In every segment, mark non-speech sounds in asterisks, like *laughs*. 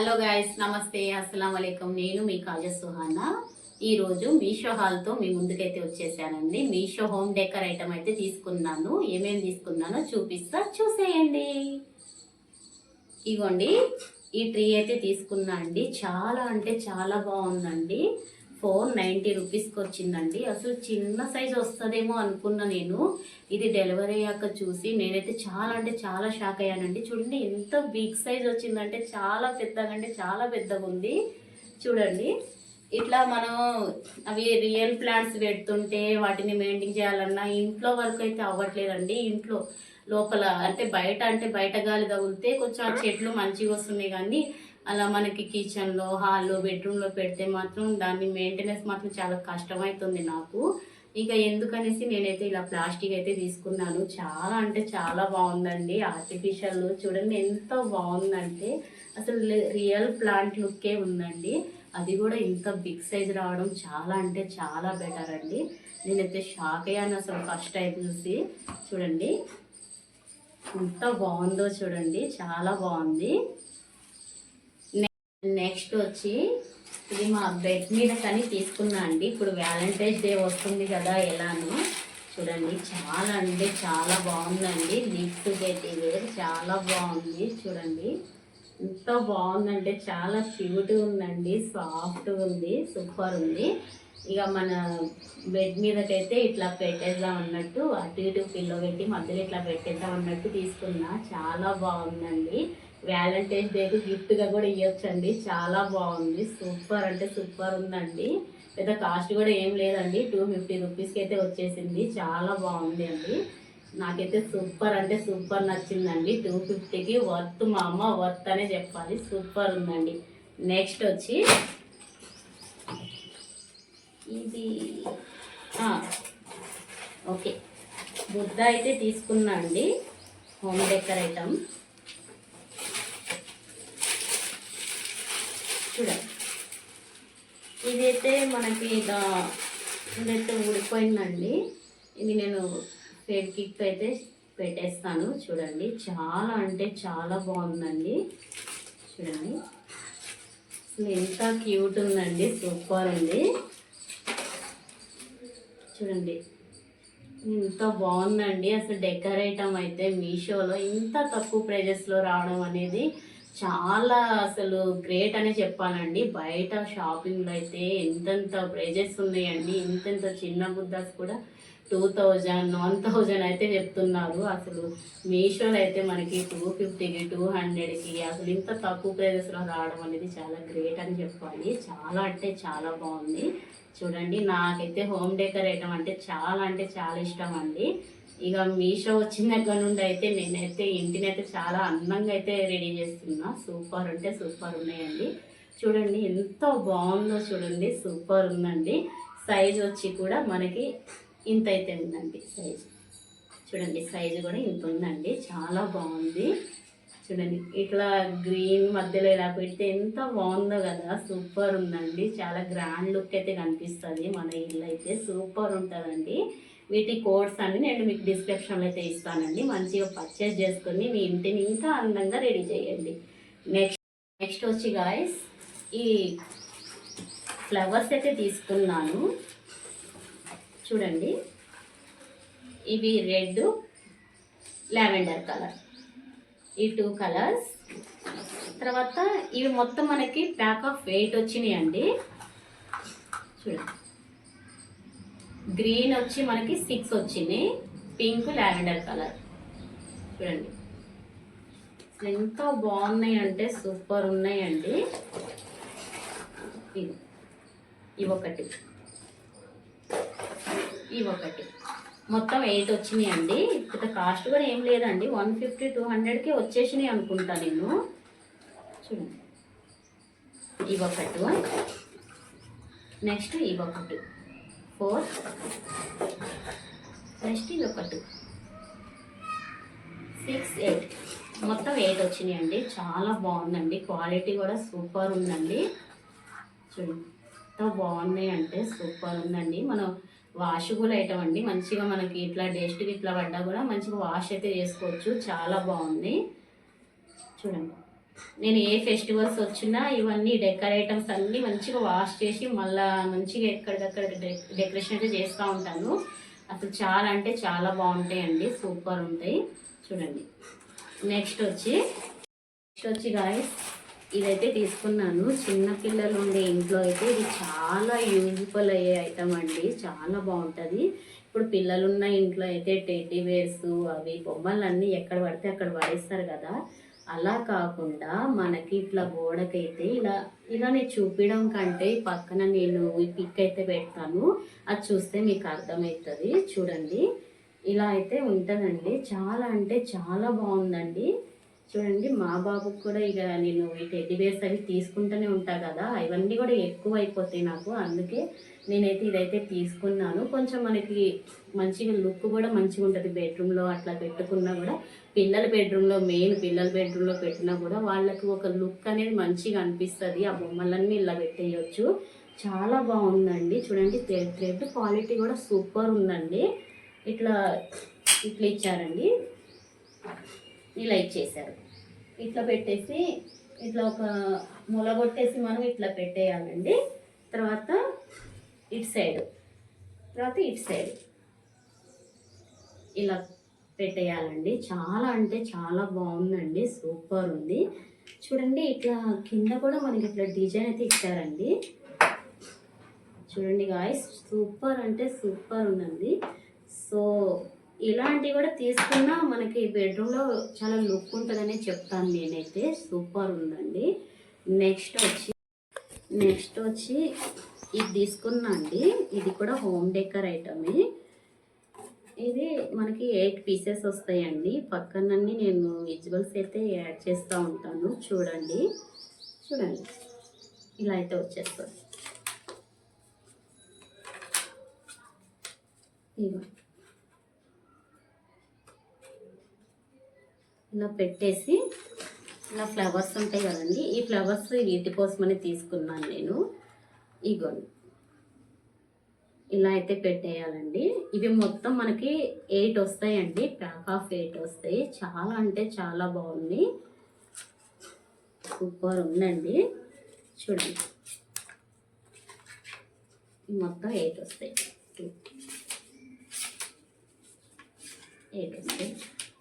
Hello guys నమస్తే అస్సలం వలైకం నేను మీ కాజ సుహానా. ఈరోజు మీషో హాల్తో మీ ముందుకైతే వచ్చేసానండి. మీషో హోమ్ డెకర్ ఐటమ్ అయితే తీసుకున్నాను. ఏమేమి తీసుకున్నానో చూపిస్తా చూసేయండి. ఇగోండి ఈ ట్రీ అయితే తీసుకున్నా అండి. చాలా అంటే చాలా బాగుందండి. ఫోర్ నైంటీ రూపీస్కి వచ్చిందండి. అసలు చిన్న సైజ్ వస్తుందేమో అనుకున్నా నేను. ఇది డెలివరీ అయ్యాక చూసి నేనైతే చాలా అంటే చాలా షాక్ అయ్యానండి. చూడండి ఎంత బిగ్ సైజ్ వచ్చిందంటే చాలా పెద్దగా అంటే చాలా పెద్దగా ఉంది. చూడండి. ఇట్లా మనం అవి రియల్ ప్లాంట్స్ పెడుతుంటే వాటిని మెయింటైన్ చేయాలన్నా ఇంట్లో వరకు అయితే అవ్వట్లేదండి. ఇంట్లో లోపల అంటే బయట అంటే బయట గాలి తగిలితే కొంచెం ఆ చెట్లు మంచిగా వస్తున్నాయి కానీ అలా మనకి కిచెన్లో హాల్లో బెడ్రూమ్లో పెడితే మాత్రం దాన్ని మెయింటెనెన్స్ మాత్రం చాలా కష్టమవుతుంది నాకు. ఇక ఎందుకనేసి నేనైతే ఇలా ప్లాస్టిక్ అయితే తీసుకున్నాను. చాలా అంటే చాలా బాగుందండి. ఆర్టిఫిషియల్ చూడండి ఎంత బాగుందంటే అసలు రియల్ ప్లాంట్ లుక్కే ఉందండి. అది కూడా ఇంత బిగ్ సైజ్ రావడం చాలా అంటే చాలా బెటర్ అండి. నేనైతే షాక్ అయ్యాను అసలు ఫస్ట్ టైం చూసి. చూడండి ఎంత బాగుందో చూడండి. చాలా బాగుంది. నెక్స్ట్ వచ్చి ఇది మా బెడ్ మీద కానీ తీసుకున్నా అండి. ఇప్పుడు వ్యాలంటైన్స్ డే వస్తుంది కదా ఎలానో. చూడండి చాలా అంటే చాలా బాగుందండి. లిఫ్ట్ గెట్ చాలా బాగుంది. చూడండి ఎంత బాగుందంటే చాలా క్యూట్ ఉందండి సాఫ్ట్ ఉంది సూపర్ ఉంది. ఇక మన బెడ్ మీదకైతే ఇట్లా పెట్టేద్దాం అన్నట్టు అటు ఇటు పిల్లో పెట్టి మధ్యలో ఇట్లా పెట్టేద్దాం అన్నట్టు తీసుకున్నా. చాలా బాగుందండి. వ్యాలంటైన్స్ డేకి గిఫ్ట్గా కూడా ఇవ్వచ్చండి చాలా బాగుంది. సూపర్ అంటే సూపర్ ఉందండి. పెద్ద కాస్ట్ కూడా ఏం లేదండి. టూ ఫిఫ్టీ రూపీస్కి అయితే వచ్చేసింది. చాలా బాగుంది అండి. నాకైతే సూపర్ అంటే సూపర్ నచ్చిందండి. టూ ఫిఫ్టీకి వర్త్ మా అమ్మ వర్త్ అనే చెప్పాలి. సూపర్ ఉందండి. నెక్స్ట్ వచ్చి ఇది ఓకే. బుద్ధ అయితే తీసుకున్నా అండి. హోమ్ డెకర్ ఐటమ్ చూడండి. ఇదైతే మనకి ఇక ఇదైతే ఊడిపోయిందండి. ఇది నేను ఫెవికిక్ అయితే పెట్టేస్తాను. చూడండి. చాలా అంటే చాలా బాగుందండి. చూడండి. అసలు ఎంత క్యూట్ ఉందండి. సూపర్ ఉంది చూడండి. ఇంత బాగుందండి. అసలు డెకరేటం అయితే మీషోలో ఇంత తక్కువ ప్రైజెస్లో రావడం అనేది చాలా అసలు గ్రేట్ అనే చెప్పాలండి. బయట షాపింగ్లో అయితే ఎంతెంత ప్రైజెస్ ఉన్నాయండి. ఇంతెంత చిన్న బుద్ధాస్ కూడా టూ థౌజండ్ వన్ థౌజండ్ అయితే చెప్తున్నారు. అసలు మీషోలో అయితే మనకి టూ ఫిఫ్టీకి టూ హండ్రెడ్కి అసలు ఇంత తక్కువ ప్రైజెస్లో రావడం అనేది చాలా గ్రేట్ అని చెప్పాలి. చాలా అంటే చాలా బాగుంది. చూడండి నాకైతే హోమ్ డెకరేటం అంటే చాలా అంటే చాలా ఇష్టం అండి. ఇక మీషో వచ్చిన దగ్గర నుండి అయితే నేనైతే ఇంటిని అయితే చాలా అందంగా అయితే రెడీ చేస్తున్నా. సూపర్ అంటే సూపర్ ఉన్నాయండి. చూడండి ఎంత బాగుందో చూడండి. సూపర్ ఉందండి. సైజ్ వచ్చి కూడా మనకి ఇంత అయితే ఉందండి సైజ్ చూడండి సైజు కూడా ఇంత ఉందండి. చాలా బాగుంది. చూడండి ఇట్లా గ్రీన్ మధ్యలో ఇలా పెడితే ఎంత బాగుందో కదా. సూపర్ ఉందండి. చాలా గ్రాండ్ లుక్ అయితే కనిపిస్తుంది. మన ఇల్లు అయితే సూపర్ ఉంటుందండి. వీటి కోడ్స్ అన్ని నేను మీకు డిస్క్రిప్షన్లో అయితే ఇస్తానండి మంచిగా పర్చేస్ చేసుకుని మీ ఇంటిని ఇంకా అందంగా రెడీ చేయండి. నెక్స్ట్ నెక్స్ట్ వచ్చి గాయస్ ఈ ఫ్లవర్స్ అయితే తీసుకున్నాను. చూడండి. ఇవి రెడ్ లావెండర్ కలర్ ఈ టూ కలర్స్ తర్వాత ఇవి మొత్తం మనకి ప్యాక్ ఆఫ్ ఎయిట్ వచ్చినాయి అండి చూడండి. గ్రీన్ వచ్చి మనకి సిక్స్ వచ్చింది. పింక్ లావెండర్ కలర్ చూడండి. ఎంత బాగున్నాయి అంటే సూపర్ ఉన్నాయండి ఇది. ఇవొకటి ఇవొకటి మొత్తం ఎయిట్ వచ్చినాయి అండి. ఇక్కడ కాస్ట్ కూడా ఏం లేదండి. వన్ ఫిఫ్టీ టూ హండ్రెడ్కి వచ్చేసినాయి అనుకుంటా నేను. చూడండి. ఇవొకటి నెక్స్ట్ ఇవొకటి ఫోర్. నెక్స్ట్ ఇదొకటి సిక్స్ ఎయిట్ మొత్తం ఎయిట్ వచ్చినాయండి. చాలా బాగుందండి. క్వాలిటీ కూడా సూపర్ ఉందండి. చూడండి ఎంత బాగున్నాయి అంటే సూపర్ ఉందండి. మనం వాషబుల్ ఐటమ్ అండి. మంచిగా మనకి ఇట్లా డేస్ట్ ఇట్లా పడ్డా కూడా మంచిగా వాష్ అయితే చేసుకోవచ్చు. చాలా బాగుంది. చూడండి. నేను ఏ ఫెస్టివల్స్ వచ్చినా ఇవన్నీ డెకర్ ఐటమ్స్ అన్నీ మంచిగా వాష్ చేసి మళ్ళా మంచిగా ఎక్కడికక్కడ డెకరేషన్ అయితే చేస్తూ ఉంటాను. అసలు చాలా అంటే చాలా బాగుంటాయండి. సూపర్ ఉంటాయి. చూడండి. నెక్స్ట్ వచ్చి నెక్స్ట్ వచ్చి గాయస్ ఇదైతే తీసుకున్నాను. చిన్నపిల్లలు ఉండే ఇంట్లో అయితే ఇది చాలా యూజ్ఫుల్ అయ్యే ఐటమ్ అండి. చాలా బాగుంటుంది. ఇప్పుడు పిల్లలున్న ఇంట్లో అయితే టెడ్డీ వేర్స్ అవి బొమ్మలు అన్నీ ఎక్కడ పడితే అక్కడ పడేస్తారు కదా. అలా కాకుండా మనకి ఇట్లా గోడకైతే ఇలా ఇలానే చూపించడం కంటే పక్కన నేను ఈ పిక్ అయితే పెడతాను. అది చూస్తే మీకు అర్థమవుతుంది. చూడండి. ఇలా అయితే ఉంటుందండి. చాలా అంటే చాలా బాగుందండి. చూడండి మా బాబుకి కూడా ఇక నేను ఈ టెడ్డీ బేర్స్ అవి తీసుకుంటూనే ఉంటా కదా. ఇవన్నీ కూడా ఎక్కువ అయిపోతాయి నాకు. అందుకే నేనైతే ఇదైతే తీసుకున్నాను. కొంచెం మనకి మంచిగా లుక్ కూడా మంచిగా ఉంటుంది బెడ్రూమ్లో అట్లా పెట్టుకున్నా కూడా. పిల్లల బెడ్రూమ్లో మెయిన్ పిల్లల బెడ్రూమ్లో పెట్టినా కూడా వాళ్ళకి ఒక లుక్ అనేది మంచిగా అనిపిస్తుంది. ఆ బొమ్మలన్నీ ఇలా పెట్టేయచ్చు. చాలా బాగుందండి. చూడండి థ్రెడ్ థ్రెడ్ క్వాలిటీ కూడా సూపర్ ఉందండి. ఇట్లా ఇట్లా ఇచ్చారండి. ఇలా ఇచ్చేసారు. ఇట్లా పెట్టేసి ఇట్లా ఒక ములగొట్టేసి మనం ఇట్లా పెట్టేయాలండి. తర్వాత ఇటు సైడ్. తర్వాత ఇటు సైడ్. ఇలా పెట్టేయాలండి. చాలా అంటే చాలా బాగుందండి. సూపర్ ఉంది. చూడండి ఇట్లా కింద కూడా మనకి ఇట్లా డిజైన్ అయితే ఇచ్చారండి. చూడండి గాయస్ సూపర్ అంటే సూపర్ ఉందండి. సో ఇలాంటివి కూడా తీసుకున్నా మనకి బెడ్రూమ్లో చాలా లుక్ ఉంటుందని చెప్తాను నేనైతే. సూపర్ ఉందండి. నెక్స్ట్ వచ్చి నెక్స్ట్ వచ్చి ఇది తీసుకున్నా అండి. ఇది కూడా హోమ్ డెకర్ ఐటమే. ఇది మనకి ఎయిట్ పీసెస్ వస్తాయండి. పక్కనన్నీ నేను విజువల్స్ అయితే యాడ్ చేస్తూ ఉంటాను. చూడండి. చూడండి. ఇలా అయితే వచ్చేస్తుంది. ఇలా పెట్టేసి ఇలా ఫ్లవర్స్ ఉంటాయి కదండి. ఈ ఫ్లవర్స్ వీటి కోసమని తీసుకున్నాను నేను. ఇగోండి ఇలా అయితే పెట్టేయాలండి. ఇవి మొత్తం మనకి ఎయిట్ వస్తాయండి. ప్యాక్ ఆఫ్ ఎయిట్ వస్తాయి. చాలా అంటే చాలా బాగుంది. సూపర్ ఉందండి. చూడండి. మొత్తం ఎయిట్ వస్తాయి. ఎయిట్ వస్తాయి.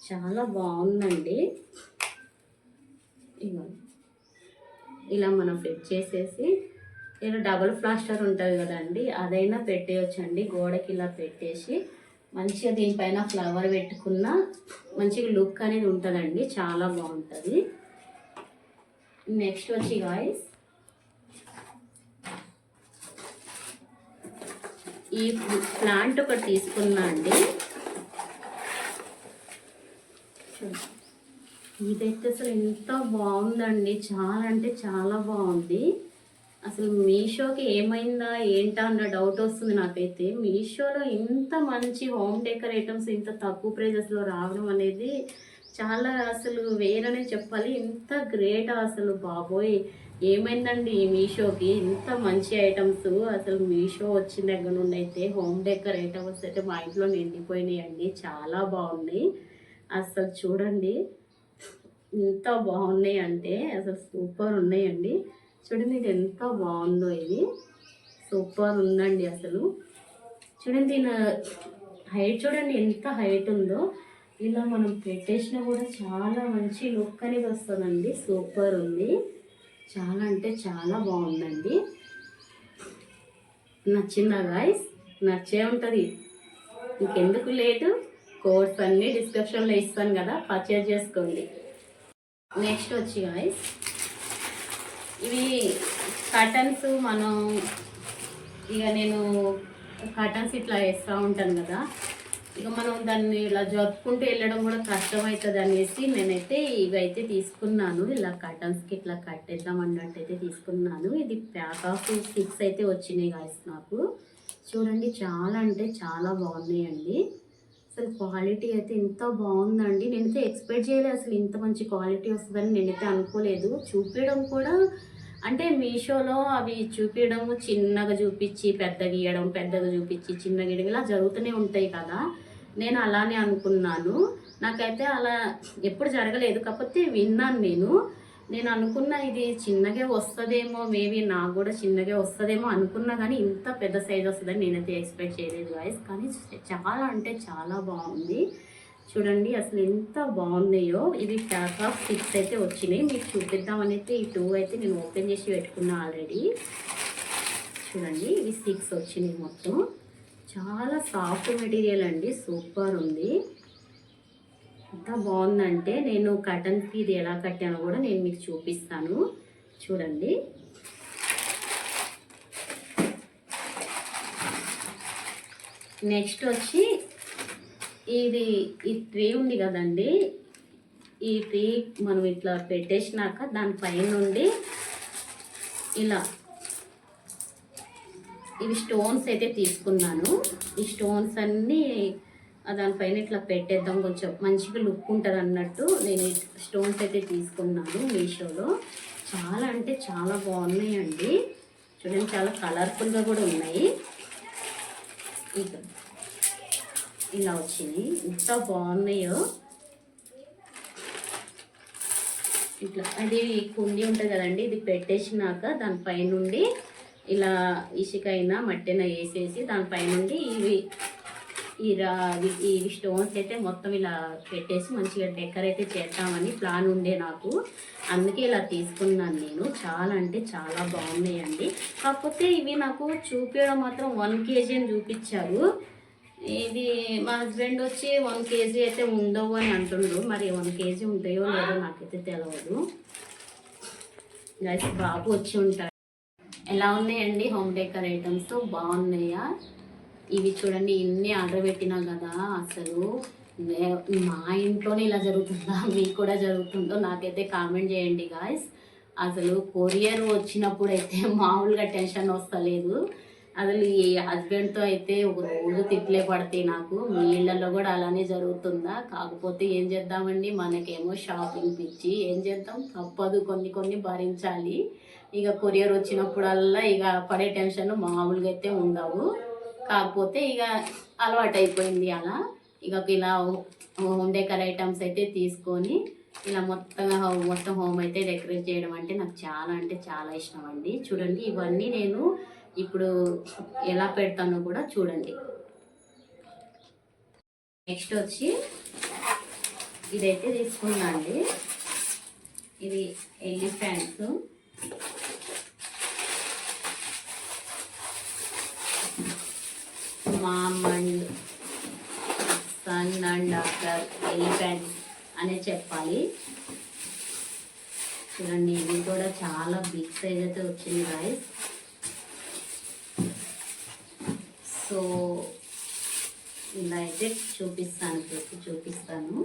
చాలా బాగుందండి. ఇలా మనం ఫిట్ చేసేసి ఇలా డబుల్ ప్లాస్టర్ ఉంటుంది కదండి అదైనా పెట్టేయచ్చండి. గోడకి ఇలా పెట్టేసి మంచిగా దీనిపైన ఫ్లవర్ పెట్టుకున్న మంచిగా లుక్ అనేది ఉంటుందండి చాలా బాగుంటుంది. నెక్స్ట్ వచ్చి గాయస్ ఈ ప్లాంట్ ఒకటి తీసుకున్నా అండి. ఇదైతే అసలు ఎంత బాగుందండి చాలా అంటే చాలా బాగుంది. అసలు మీషోకి ఏమైందా ఏంటా అన్న డౌట్ వస్తుంది నాకైతే. మీషోలో ఇంత మంచి హోమ్ డెకర్ ఐటమ్స్ ఇంత తక్కువ ప్రైజెస్లో రావడం అనేది చాలా అసలు వేరనే చెప్పాలి. ఇంత గ్రేట్ అసలు బాబోయ్. ఏమైందండి ఈ మీషోకి? ఇంత మంచి ఐటమ్స్ అసలు మీషో వచ్చిన దగ్గర నుండి అయితే హోమ్ డెకర్ ఐటమ్స్ అయితే మా ఇంట్లో నిండిపోయినాయండి. చాలా బాగున్నాయి. అసలు చూడండి ఇంత బాగున్నాయి అంటే అసలు సూపర్ ఉన్నాయండి. చూడండి ఇది ఎంత బాగుందో ఇది. సూపర్ ఉందండి అసలు. చూడండి దీని హైట్ చూడండి ఎంత హైట్ ఉందో. ఇలా మనం పెట్టేసినా కూడా చాలా మంచి లుక్ అనేది వస్తుందండి. సూపర్ ఉంది. చాలా అంటే చాలా బాగుందండి. నచ్చిందా గాయస్ నచ్చే ఉంటుంది. ఇంకెందుకు లేటు? కోడ్స్ అన్నీ డిస్క్రిప్షన్లో ఇస్తాను కదా. పర్చేజ్ చేసుకోండి. నెక్స్ట్ వచ్చి గాయస్ ఇవి కటన్స్ మనం ఇక నేను కటన్స్ ఇట్లా వేస్తూ ఉంటాను కదా. ఇక మనం దాన్ని ఇలా జరుపుకుంటూ వెళ్ళడం కూడా కష్టం అవుతుంది అనేసి నేనైతే ఇవైతే తీసుకున్నాను. ఇలా కటన్స్కి ఇట్లా కట్టేద్దాం అన్నట్టు అయితే తీసుకున్నాను. ఇది ప్యాక్ ఆఫ్ సిక్స్ అయితే వచ్చినాయి కాదు నాకు. చూడండి చాలా అంటే చాలా బాగున్నాయండి. అసలు క్వాలిటీ అయితే ఎంత బాగుందండి. నేనైతే ఎక్స్పెక్ట్ చేయలేదు అసలు ఇంత మంచి క్వాలిటీ వస్తుందని నేనైతే అనుకోలేదు. చూపించడం కూడా అంటే మీషోలో అవి చూపించడం చిన్నగా చూపించి పెద్దగా ఇవ్వడం పెద్దగా చూపించి చిన్నగా ఇవ్వడం ఇలా జరుగుతూనే ఉంటాయి కదా. నేను అలానే అనుకున్నాను. నాకైతే అలా ఎప్పుడు జరగలేదు. కాకపోతే విన్నాను నేను. నేను అనుకున్న ఇది చిన్నగా వస్తుందేమో మేబీ నాకు కూడా చిన్నగా వస్తుందేమో అనుకున్నా కానీ ఇంత పెద్ద సైజ్ వస్తుందని నేనైతే ఎక్స్పెక్ట్ చేయలేదు గాయస్ కానీ చాలా అంటే చాలా బాగుంది. చూడండి అసలు ఎంత బాగున్నాయో. ఇవి ప్యాక్ ఆఫ్ సిక్స్ అయితే వచ్చినాయి. మీకు చూపిద్దామని అయితే ఈ టూ అయితే నేను ఓపెన్ చేసి పెట్టుకున్నా ఆల్రెడీ చూడండి ఇవి సిక్స్ వచ్చినాయి మొత్తం. చాలా సాఫ్ట్ మెటీరియల్ అండి. సూపర్ ఉంది. ఎంత బాగుందంటే నేను కటన్కి ఇది ఎలా కట్టానో కూడా నేను మీకు చూపిస్తాను. చూడండి. నెక్స్ట్ వచ్చి ఇది ఈ ట్రీ ఉంది కదండి. ఈ ట్రీ మనం ఇట్లా పెట్టేసినాక దానిపైన నుండి ఇలా ఇవి స్టోన్స్ అయితే తీసుకున్నాను. ఈ స్టోన్స్ అన్నీ దానిపైన ఇట్లా పెట్టేద్దాం కొంచెం మంచిగా లుక్ ఉంటుంది అన్నట్టు నేను స్టోన్స్ అయితే తీసుకున్నాను మీషోలో. చాలా అంటే చాలా బాగున్నాయండి. చూడండి చాలా కలర్ఫుల్గా కూడా ఉన్నాయి. ఇక ఇలా వచ్చింది ఎంత బాగున్నాయో. ఇట్లా అది కుండి ఉంటుంది కదండి ఇది పెట్టేసినాక దానిపై నుండి ఇలా ఇసుకైనా మట్టిన వేసేసి దానిపై నుండి ఇవి ఈ ఇవి ఈ స్టోన్స్ అయితే మొత్తం ఇలా పెట్టేసి మంచిగా డెకర్ అయితే చేద్దామని ప్లాన్ ఉండే నాకు. అందుకే ఇలా తీసుకున్నాను నేను. చాలా అంటే చాలా బాగున్నాయండి. కాకపోతే ఇవి నాకు చూపించడం మాత్రం వన్ కేజీ అని చూపించారు. ఇది మా హస్బెండ్ వచ్చి వన్ కేజీ అయితే ఉండవు అని అంటుండ్రు మరి వన్ కేజీ ఉంటాయో లేదో నాకైతే తెలియదు గైస్ బాబు వచ్చి ఉంటాడు. ఎలా ఉన్నాయండి హోమ్ డెకర్ ఐటమ్స్ బాగున్నాయా? ఇవి చూడండి ఇన్ని ఆర్డర్ పెట్టినా కదా అసలు. మా ఇంట్లోనే ఇలా జరుగుతుందా *laughs* మీకు కూడా జరుగుతుందో నాకైతే కామెంట్ చేయండి గాయస్ అసలు కొరియర్ వచ్చినప్పుడు అయితే *laughs* మామూలుగా టెన్షన్ వస్తలేదు. అసలు ఈ హస్బెండ్తో అయితే ఒక రోజు తిట్లే పడతాయి నాకు. మీ ఇళ్ళల్లో కూడా అలానే జరుగుతుందా? కాకపోతే ఏం చేద్దామండి? మనకేమో షాపింగ్ పిచ్చి. ఏం చేద్దాం? తప్పదు. కొన్ని కొన్ని భరించాలి. ఇక కొరియర్ వచ్చినప్పుడల్లా ఇక పడే టెన్షన్ మామూలుగా అయితే ఉండవు. కాకపోతే ఇక అలవాటు అయిపోయింది అలా. ఇక ఇలా హోమ్ డెకర్ ఐటమ్స్ అయితే తీసుకొని ఇలా మొత్తంగా మొత్తం హోమ్ అయితే డెకరేట్ చేయడం అంటే నాకు చాలా అంటే చాలా ఇష్టం అండి. చూడండి ఇవన్నీ నేను ఇప్పుడు ఎలా పెడతానో కూడా చూడండి. నెక్స్ట్ వచ్చి ఇదైతే తీసుకున్నా అండి ఇది elephants mom and son and doctor elephant అనే చెప్పాలి చూడండి ఇవి కూడా చాలా బిగ్ సైజ్ అయితే వచ్చింది గాయస్ సో ఇలా అయితే చూపిస్తాను పెట్టి చూపిస్తాను.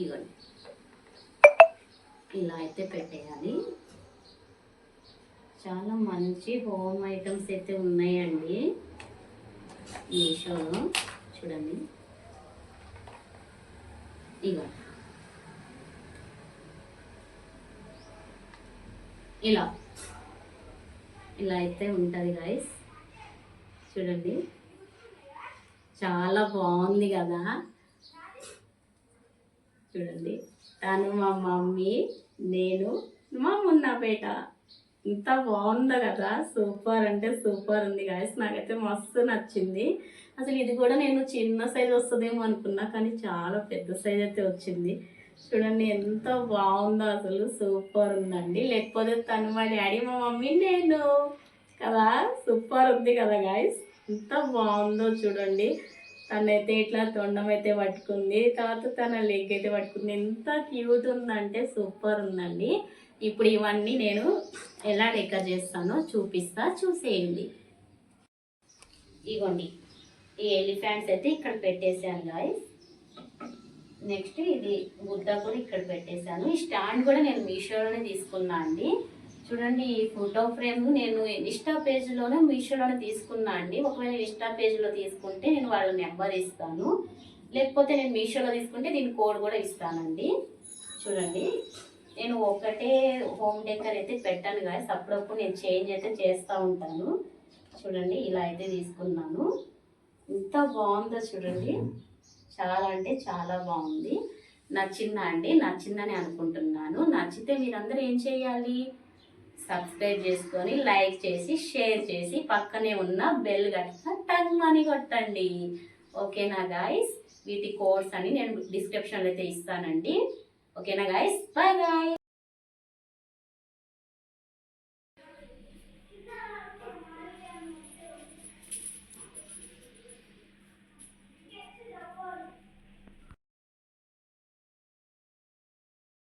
ఇవ్వండి ఇలా అయితే పెట్టేయాలి. మంచి హోమ్ ఐటమ్స్ అయితే ఉన్నాయండి. మీషోలో చూడండి. ఇగో. ఇలా. ఇలా అయితే ఉంటుంది గాయస్ చూడండి. చాలా బాగుంది కదా. చూడండి. తను మా మమ్మీ నేను మా మున్నాపేట. ఇంత బాగుందో కదా సూపర్ అంటే సూపర్ ఉంది గాయస్ నాకైతే మస్తు నచ్చింది. అసలు ఇది కూడా నేను చిన్న సైజ్ వస్తుందేమో అనుకున్నా కానీ చాలా పెద్ద సైజ్ అయితే వచ్చింది. చూడండి ఎంత బాగుందో అసలు సూపర్ ఉందండి. లేకపోతే తను మా డాడీ మా మమ్మీ నేను కదా సూపర్ ఉంది కదా గాయస్ ఎంత బాగుందో చూడండి. తనైతే ఇట్లా తొండం అయితే పట్టుకుంది తర్వాత తన లెగ్ అయితే పట్టుకుంది. ఎంత క్యూట్ ఉందంటే సూపర్ ఉందండి. ఇప్పుడు ఇవన్నీ నేను ఎలా లెక్క చేస్తానో చూపిస్తా చూసేయండి. ఇగోండి ఈ ఎలిఫెంట్స్ అయితే ఇక్కడ పెట్టేశాను గాయస్ నెక్స్ట్ ఇది గుడ్డ కూడా ఇక్కడ పెట్టేశాను. ఈ స్టాండ్ కూడా నేను మీషోలోనే తీసుకున్నా అండి. చూడండి ఈ ఫోటో ఫ్రేమ్ నేను ఇన్స్టా పేజ్లోనే మీషోలోనే తీసుకున్నా అండి. ఒకవేళ ఇన్స్టా పేజ్లో తీసుకుంటే నేను వాళ్ళ నెంబర్ ఇస్తాను. లేకపోతే నేను మీషోలో తీసుకుంటే దీని కోడ్ కూడా ఇస్తానండి. చూడండి. నేను ఒకటే హోమ్ డెకర్ అయితే పెట్టాను గాయస్ అప్పుడప్పుడు నేను చేంజ్ అయితే చేస్తూ ఉంటాను. చూడండి ఇలా అయితే తీసుకున్నాను. ఎంత బాగుందో చూడండి. చాలా అంటే చాలా బాగుంది. నచ్చిందా అండి? నచ్చిందని అనుకుంటున్నాను. నచ్చితే మీరందరూ ఏం చేయాలి? సబ్స్క్రైబ్ చేసుకొని లైక్ చేసి షేర్ చేసి పక్కనే ఉన్న బెల్ కట్టిన టంగ్ అని కొట్టండి. ఓకేనా గాయస్ వీటి కోడ్స్ అని నేను డిస్క్రిప్షన్లో అయితే ఇస్తానండి. ఓకేనా గాయస్ బాయ్ గాయస్